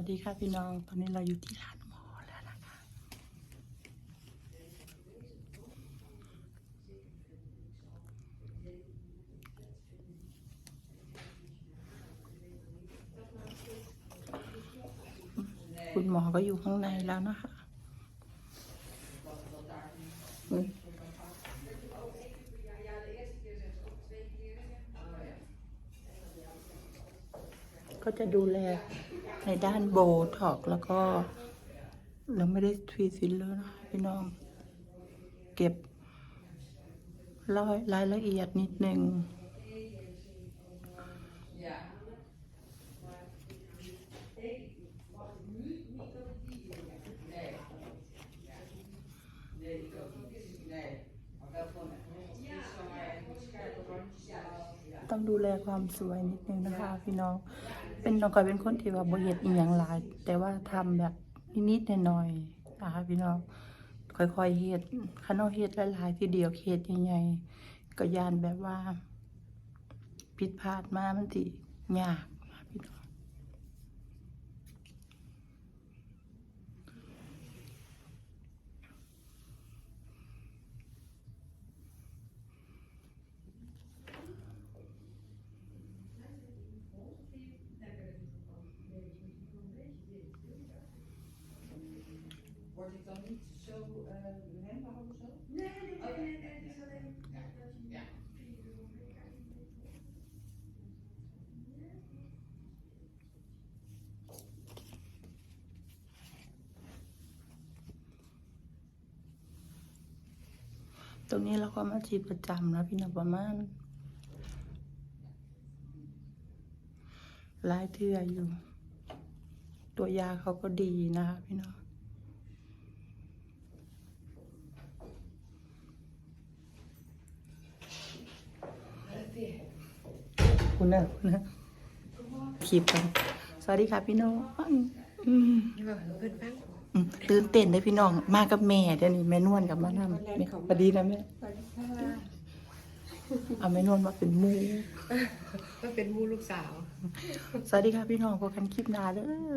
วัสดีค่ะพี่น้อง ตอนนี้เราอยู่ที่ร้านหมอแล้วนะคะคุณหมอก็อยู่ข้างในแล้วนะคะ ก็จะดูแลในด้านโบท็อกแล้วก็เราไม่ได้ทวีซิลเลอร์นะพี่น้อง เก็บรายรายละเอียดนิดนึง ต้องดูแลความสวยนิดนึงนะคะ พี่น้อง เป็นน้องก้อยเป็นคนที่ว่าบ่เห็ดอีหยังหลาย แต่ว่าทำแบบนิดๆหน่อยๆนะคะพี่น้อง ค่อยๆเฮ็ดคันเอาเฮ็ดหลายๆทีเดียวเฮ็ดใหญ่ๆก็ยานแบบว่าผิดพลาดมามันติยาก Word ik dan niet zo uh, herkenbaar of zo? Nee, nee, nee, nee, nee, het is alleen Ja. dat je Ja. vier uur om elkaar niet weet. ตรงนี้เราก็มาฉีดประจำนะพี่น้องประมาณหลายเทื่ออยู่ ตัวยาเขาก็ดีนะคะพี่น้อง คุณนะคุณนะคลิปกันสวัสดีค่ะพี่น้องอืมลืมตื่นเต้นได้พี่น้อง มากับแม่เดี๋ยวนี้แม่นวลกับมาทำแม่สวัสดีนะแม่สวัสดีค่ะเอาแม่นวลมาเป็นมูก็เป็นมูลูกสาว สวัสดีค่ะพี่น้องพบกันคลิปหน้าเด้อ